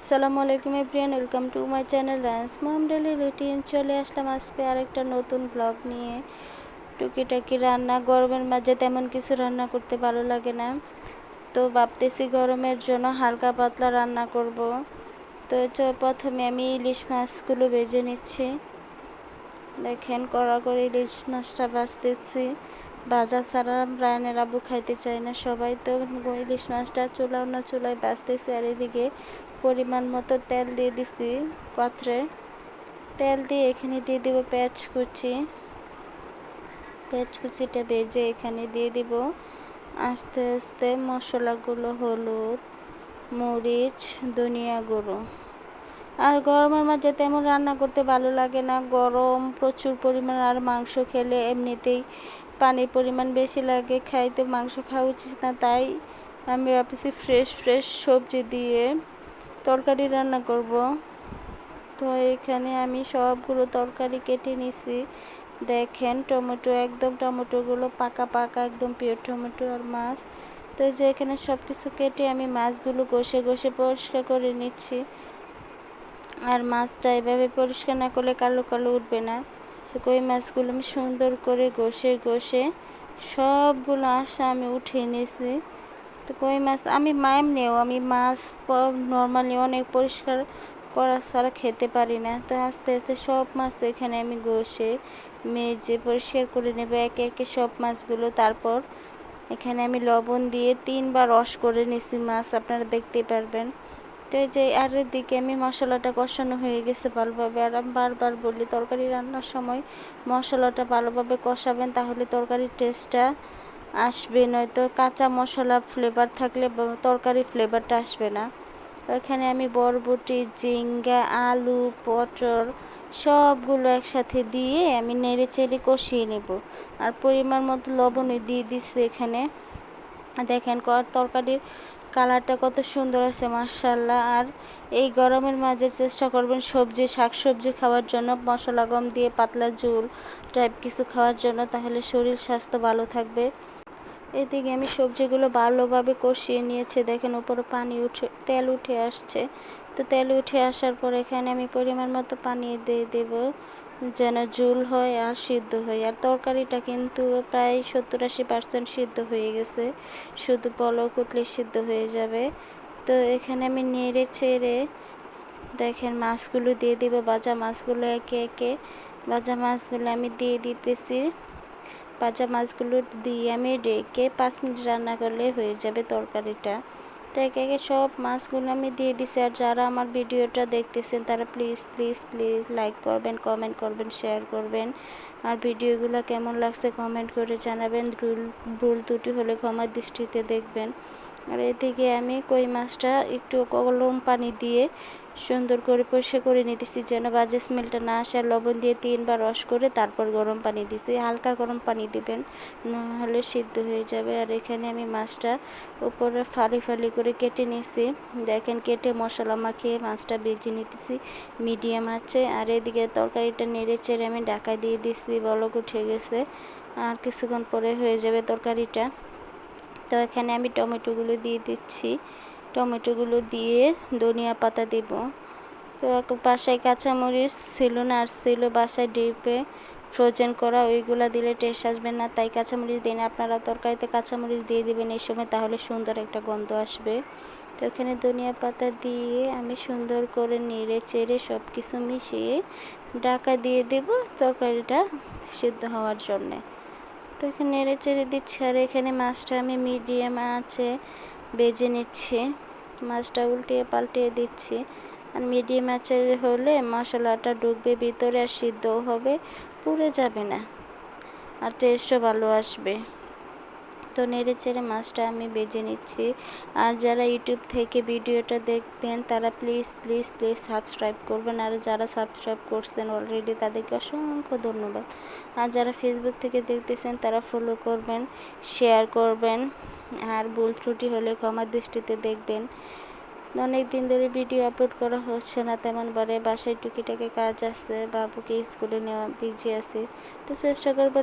আসসালামু আলাইকুম everyone welcome to my channel dance mom daily routine. চলে আসলাম আজকে আরেকটা নতুন ব্লগ নিয়ে। টুকিটাকি রান্না, গরমের মাঝে তেমন কিছু রান্না করতে ভালো লাগে না। তো ভাবতেছি গরমের জন্য হালকা পাতলা রান্না করব। তো প্রথমে আমি ইলিশ মাছগুলো ভেজে নিচ্ছি। দেখেন কড়া করে ইলিশ মাছটা ভাজতেছি। ভাজা ছাড়া রায়নের আবু খাইতে চায় না। সবাই তো ইলিশ মাছটা চুলাও না চুলায় ভাজতেছে আর এদিকে পরিমাণ মতো তেল দিয়ে দিছি পাত্রে। তেল দিয়ে এখানে দিয়ে দিব পেঁয়াজ কুচি। পেঁয়াজ কুচিটা ভেজে এখানে দিয়ে দিব। আস্তে আস্তে মশলাগুলো হলুদ, মরিচ, ধনিয়া গুঁড়ো। আর গরমের মাঝে তেমন রান্না করতে ভালো লাগে না। গরম প্রচুর পরিমাণ আর মাংস খেলে এমনিতেই পানির পরিমাণ বেশি লাগে, খাইতে মাংস খাওয়া উচিত না, তাই আমি ভাবছি ফ্রেশ ফ্রেশ সবজি দিয়ে তরকারি রান্না করব। তো এখানে আমি সবগুলো তরকারি কেটে নিছি। দেখেন টমেটো, একদম টমেটোগুলো পাকা পাকা, একদম পিওর টমেটো আর মাছ। তো যে এখানে সব কিছু কেটে আমি মাছগুলো ঘষে ঘষে পরিষ্কার করে নিচ্ছি। আর মাছটা এভাবে পরিষ্কার না করলে কালো কালো উঠবে না। তো কই মাছগুলো আমি সুন্দর করে ঘষে ঘষে সবগুলো আশা আমি উঠিয়ে নিয়েছি। তো কই মাছ আমি মায়েম নেও আমি মাছ নর্মালি অনেক পরিষ্কার করা ছাড়া খেতে পারি না। তো আস্তে আস্তে সব মাছ এখানে আমি ঘষে, মেজে, পরিষ্কার করে নেব, একে একে সব মাছগুলো। তারপর এখানে আমি লবণ দিয়ে তিনবার রস করে নিছি মাছ, আপনারা দেখতেই পারবেন। তো এই যে আর দিকে আমি মশলাটা কষানো হয়ে গেছে ভালোভাবে। আর আমি বারবার বলি, তরকারি রান্নার সময় মশলাটা ভালোভাবে কষাবেন, তাহলে তরকারির টেস্টটা আসবে। নয়তো কাঁচা মশলা ফ্লেভার থাকলে তরকারির ফ্লেভারটা আসবে না। এখানে আমি বরবটি জিঙ্গা আলু, পটল সবগুলো একসাথে দিয়ে আমি নেড়ে চেড়ে কষিয়ে নেব। আর পরিমাণ মতো লবণই দিয়ে দিচ্ছি এখানে। দেখেন কর তরকারির কালারটা কত সুন্দর আছে মার্শাল্লাহ আর এই গরমের মাঝে চেষ্টা করবেন সবজি, শাকসবজি খাওয়ার জন্য, মশলা গম দিয়ে পাতলা ঝোল টাইপ কিছু খাওয়ার জন্য, তাহলে শরীর স্বাস্থ্য ভালো থাকবে। এদিকে আমি সবজিগুলো ভালোভাবে কষিয়ে নিয়েছি। দেখেন উপরে পানি উঠে, তেল উঠে আসছে। তো তেল উঠে আসার পর এখানে আমি পরিমাণ মতো পানি দিয়ে দেব যেন ঝুল হয় আর সিদ্ধ হয়। আর তরকারিটা কিন্তু প্রায় সত্তর আশি পার্সেন্ট সিদ্ধ হয়ে গেছে। শুধু পলক উঠলে সিদ্ধ হয়ে যাবে। তো এখানে আমি নেড়ে ছেড়ে দেখেন মাছগুলো দিয়ে দিব। ভাজা মাছগুলো একে একে, ভাজা মাছগুলো আমি দিয়ে দিতেছি। ভাজা মাছগুলো দিয়ে আমি ডেকে পাঁচ মিনিট রান্না করলে হয়ে যাবে তরকারিটা। তো একে একে সব মাছগুলো আমি দিয়ে দিছি। আর যারা আমার ভিডিওটা দেখতেছেন, তারা প্লিজ প্লিজ প্লিজ লাইক করবেন কমেন্ট করবেন শেয়ার করবেন। আর ভিডিওগুলো কেমন লাগছে কমেন্ট করে জানাবেন। ভুল ভুল ত্রুটি হলে ক্ষমার দৃষ্টিতে দেখবেন। আর এদিকে আমি কই মাছটা একটু গরম পানি দিয়ে সুন্দর করে পরিষ্কার করে নিতেছি, যেন বাজে স্মেলটা না আসে। লবণ দিয়ে তিনবার রস করে তারপর গরম পানি দিছি। হালকা গরম পানি দিবেন, নাহলে সিদ্ধ হয়ে যাবে। আর এখানে আমি মাছটা উপরে ফালি ফালি করে কেটে নিয়েছি দেখেন কেটে মশলা মাখিয়ে মাছটা বেজে নিতেছি মিডিয়াম আছে। আর এদিকে তরকারিটা নেড়ে চেড়ে আমি ঢাকা দিয়ে দিছি, বলক উঠে গেছে। আর কিছুক্ষণ পরে হয়ে যাবে তরকারিটা। তো এখানে আমি টমেটোগুলো দিয়ে দিচ্ছি। টমেটোগুলো দিয়ে ধনিয়া পাতা দেব। তো বাসায় কাঁচামরিচ ছিল না, আর ছিল বাসায় ডিপে ফ্রোজেন করা, ওইগুলো দিলে টেস্ট আসবে না। তাই কাঁচামরিচ দিন আপনারা তরকারিতে কাঁচামরিচ দিয়ে দিবেন এই সময়, তাহলে সুন্দর একটা গন্ধ আসবে। তো এখানে ধনিয়া পাতা দিয়ে আমি সুন্দর করে নেড়ে চেড়ে সব কিছু মিশিয়ে ঢাকা দিয়ে দেব তরকারিটা সিদ্ধ হওয়ার জন্যে। তো এখানে নেড়ে চেড়ে দিচ্ছি। আর এখানে মাছটা আমি মিডিয়াম আছে, বেজে নিচ্ছি। মাছটা উল্টিয়ে পাল্টিয়ে দিচ্ছি। আর মিডিয়াম আছে হলে মশলাটা ডুববে, ভিতরে আর সিদ্ধও হবে, পুড়ে যাবে না। আর টেস্টও ভালো আসবে। তো নেড়ে চেড়ে মাছটা আমি বেজে নিচ্ছি। আর যারা ইউটিউব থেকে ভিডিওটা দেখবেন, তারা প্লিজ প্লিজ প্লিজ সাবস্ক্রাইব করবেন। আর যারা সাবস্ক্রাইব করছেন অলরেডি তাদেরকে অসংখ্য ধন্যবাদ। আর যারা ফেসবুক থেকে দেখতেছেন, তারা ফলো করবেন শেয়ার করবেন। আর ভুল ত্রুটি হলে ক্ষমার দৃষ্টিতে দেখবেন। অনেক দিন ধরে ভিডিও আপলোড করা হচ্ছে না তেমন বারে বাসায় টুকিটাকি কাজ আছে, বাবুকে স্কুলে নেওয়া বিজি আছে। তো চেষ্টা করব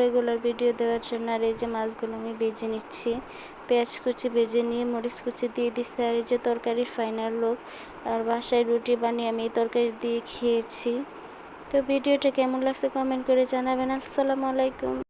রেগুলার ভিডিও দেওয়ার জন্য। আর এই যে মাছগুলো আমি বেজে নিচ্ছি, পেঁয়াজ কুচি বেজে নিয়ে মরিচ কুচি দিয়ে দিচ্ছি। আর এই যে তরকারির ফাইনাল লোক আর বাসায় রুটি বানিয়ে আমি এই তরকারি দিয়ে খেয়েছি। তো ভিডিওটা কেমন লাগছে কমেন্ট করে জানাবেন। আসসালামু আলাইকুম।